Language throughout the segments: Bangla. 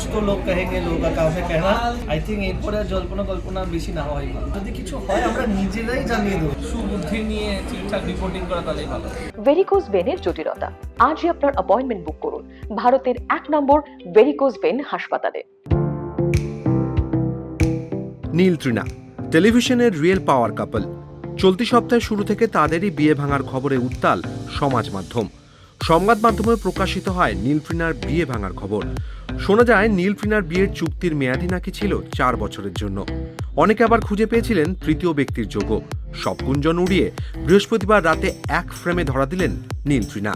कुछ तो लोग कहेंगे लोगों का काम है कहना আই থিঙ্ক এরপরে আর জল্পনা কল্পনা বেশি না হওয়াই ভালো যদি কিছু হয় আমরা নিজেরাই জানিয়ে দেবো সুবুদ্ধি নিয়ে ঠিকঠাক রিপোর্টিং করা তাহলেই ভালো ভেরিকোজ ভেনের জটিলতা আজই আপনার অ্যাপয়েন্টমেন্ট বুক করুন ভারতের এক নম্বর ভেরিকোজ ভেন হাসপাতালে নীল তৃণা টেলিভিশনের রিয়েল পাওয়ার কাপল চলতি সপ্তাহে শুরু থেকে তাদেরই বিয়ে ভাঙার খবরে উত্তাল সমাজ মাধ্যম সংবাদ মাধ্যমে প্রকাশিত হয় নীলফ্রিনার বিয়ে ভাঙার খবর। শোনা যায় নীলফ্রিনার বিয়ের চুক্তির মেয়াদি নাকি ছিল চার বছরের জন্য। অনেকে আবার খুঁজে পেয়েছিলেন তৃতীয় ব্যক্তির যোগ সব গুঞ্জন উড়িয়ে বৃহস্পতিবার রাতে এক ফ্রেমে ধরা দিলেন নীলফ্রিনা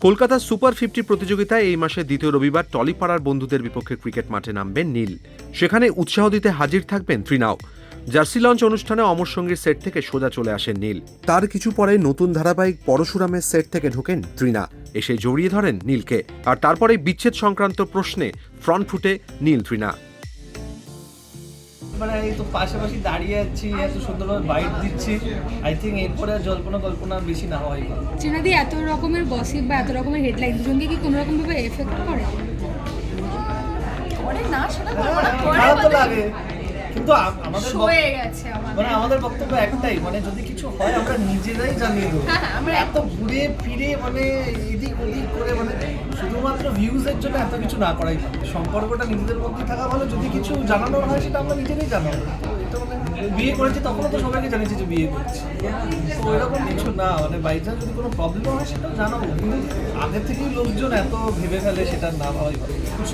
কলকাতার সুপার ফিফটি প্রতিযোগিতায় এই মাসে দ্বিতীয় রবিবার টলিপাড়ার বন্ধুদের বিপক্ষে ক্রিকেট মাঠে নামবেন নীল। সেখানে উৎসাহ দিতে হাজির থাকবেন ত্রিনাও জার্সি লঞ্চ অনুষ্ঠানে অমর সঙ্গীর সেট থেকে সোজা চলে আসেন নীল। তার কিছু পরে নতুন ধারাবাহিক পরশুরামের সেট থেকে ঢোকেন ত্রিনা এসে জড়িয়ে ধরেন নীলকে। আর তারপরে বিচ্ছেদ সংক্রান্ত প্রশ্নে ফ্রন্ট ফুটে নীল ত্রিনা মানে এই তো পাশাপাশি দাঁড়িয়ে যাচ্ছি এত সুন্দরভাবে বাইট দিচ্ছি। আই থিঙ্ক এরপরে আর জল্পনা কল্পনা বেশি না ভালো। চেনাদি এত রকমের গসিপ বা এত রকমের হেডলাইন দুজনকে কি কোনো রকম ভাবে এফেক্ট করে? করে না সেটা হ্যাঁ, না করে লাগে। কিন্তু আমাদের হয়ে গেছে মানে আমাদের বক্তব্য একটাই মানে যদি কিছু হয় আমরা নিজেরাই জানিয়ে দেবো। হ্যাঁ, হ্যাঁ, আমরা এত ঘুরে ফিরে মানে এদিক ওদিক করে মানে শুধুমাত্র ভিউজের জন্য এত কিছু না করাই সম্পর্কটা নিজেদের মধ্যে থাকা ভালো। যদি কিছু জানানোর হয় সেটা আমরা নিজেরাই জানাব। বিয়ে করেছি তখনও তো সবাইকে জানিয়েছি যে বিয়ে করছি। তো এরকম কিছু না মানে বাইচান্স যদি কোনো প্রবলেম হয় সেটাও জানাব কিন্তু আগে থেকেই লোকজন এত ভেবে ফেলে সেটা না ভাবাই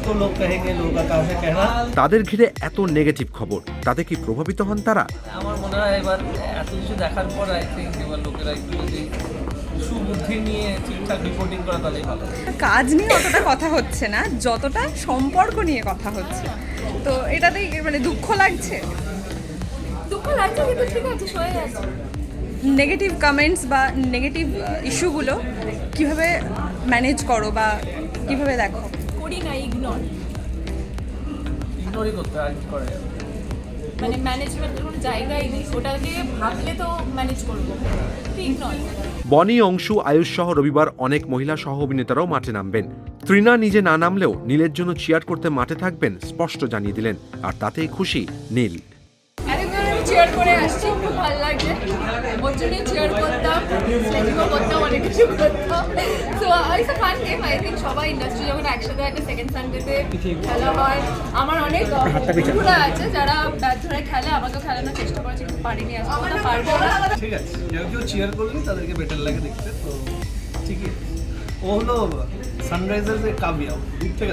তো লোক কহেঙ্গে লোক কাউকে কেনা তাদের ঘিরে এত নেগেটিভ খবর তাতে কি প্রভাবিত হন তারা? আমার মনে হয় এবার এত কিছু দেখার পর আই থিঙ্ক এবার লোকেরা একটু যদি সুবুদ্ধি নিয়ে ঠিকঠাক রিপোর্টিং করা তাহলেই ভালো। কাজ নিয়ে অতটা কথা হচ্ছে না যতটা সম্পর্ক নিয়ে কথা হচ্ছে। তো এটাতেই মানে দুঃখ লাগছে। দুঃখ লাগছে কিন্তু ঠিক আছে সয়ে গেছে। নেগেটিভ কমেন্টস বা নেগেটিভ ইস্যুগুলো কীভাবে ম্যানেজ করো বা কীভাবে দেখো? করি না ইগনোর ইগনোরই করতে আর করে। মানে ম্যানেজমেন্টের কোনো জায়গাই নেই ওটাকে ভাবলে তো ম্যানেজ করব। ইগনোর বনি অংশু আয়ুষ সহ রবিবার অনেক মহিলা সহ অভিনেতারাও মাঠে নামবেন। তৃণা নিজে না নামলেও নীলের জন্য চিয়ার করতে মাঠে থাকবেন স্পষ্ট জানিয়ে দিলেন। আর তাতেই খুশি নীল। চেয়ার করে আসছি, খুব ভালো লাগছে। ওর জন্যই চেয়ার করতাম স্লেজিংও করতাম, অনেক কিছু করতাম। তো it's a fun game I think সবাই ইন্ডাস্ট্রি যখন একসাথে একটা সেকেন্ড সানডেতে খেলা হয়, আমার অনেক বন্ধুরা আছে যারা ব্যাট ধরে খেলে, আমাকেও খেলানোর চেষ্টা করেছে, কিন্তু পারিনি আসতে ওটা পারব না। ঠিক আছে কেউ কেউ চিয়ার করলে তাদেরকে বেটার লাগে দেখতে, তো ঠিকই। ও হলো সানরাইজার্সের কাবিয়া ঠিক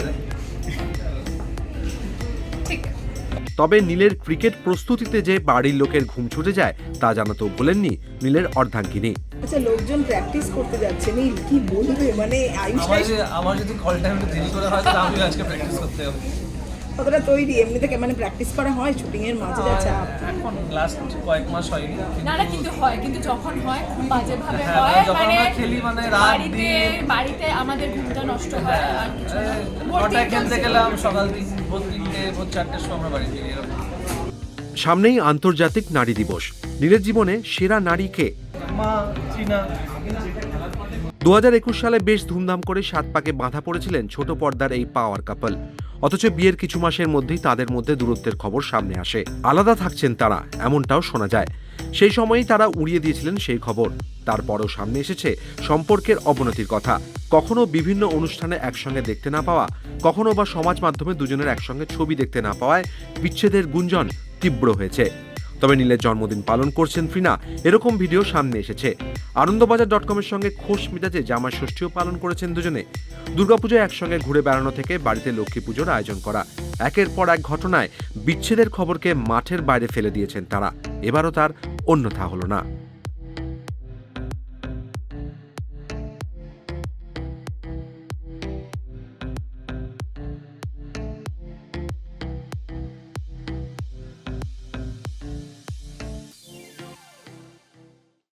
তবে নীলের ক্রিকেট প্রস্তুতিতে যে বাড়ির লোকের ঘুম ছুটে যায় তা জানাতেও বলেননি নীলের অর্ধাঙ্গিনী। আচ্ছা লোকজন প্র্যাকটিস করতে যাচ্ছে নীল কি বলবে? মানে আমার আমার যদি কল টাইম দেরি করে হয় তাহলে আমি আজকে প্র্যাকটিস করতে হবে কতটা তৈরি? এমনি থেকে মানে প্র্যাকটিস করা হয়? শুটিং এর মাঝে যা চাপ। এখন লাস্ট কয়েক মাস হয়নি। না না কিন্তু হয় কিন্তু যখন হয় খুব বাজে ভাবে হ্যাঁ, হয় মানে খেলি মানে রাত বাড়িতে দিন। বাড়িতে আমাদের ঘুমটা নষ্ট হয় আর কিছু না। ভোর খেলতে গেলাম সকাল ভোর তিনটে ভোর চারটের সময় আমরা বাড়ি ফিরি এরকম। সামনেই আন্তর্জাতিক নারী দিবস। নীলের জীবনে সেরা নারী কে? দু সালে বেশ ধুমধাম করে সাত পাকে বাঁধা পড়েছিলেন ছোট পর্দার এই পাওয়ার কাপল অথচ বিয়ের কিছু মাসের মধ্যেই তাদের মধ্যে দূরত্বের খবর সামনে আসে। আলাদা থাকছেন তারা, এমনটাও শোনা যায়। সেই সময়ই তারা উড়িয়ে দিয়েছিলেন সেই খবর। তারপরও সামনে এসেছে সম্পর্কের অবনতির কথা। কখনো বিভিন্ন অনুষ্ঠানে একসঙ্গে দেখতে না পাওয়া, কখনো বা সমাজ মাধ্যমে দুজনের একসঙ্গে ছবি দেখতে না পাওয়ায় বিচ্ছেদের গুঞ্জন তীব্র হয়েছে। তবে নীলের জন্মদিন পালন করছেন ফিনা। এরকম ভিডিও সামনে এসেছে। আনন্দবাজার ডট কমের সঙ্গে খোশ মিজাজে জামা ষষ্ঠীও পালন করেছেন দুজনে। দুর্গাপুজোয় একসঙ্গে ঘুরে বেড়ানো থেকে বাড়িতে লক্ষ্মী পুজোর আয়োজন করা। একের পর এক ঘটনায় বিচ্ছেদের খবরকে মাঠের বাইরে ফেলে দিয়েছেন তারা। এবারও তার অন্যথা হলো না।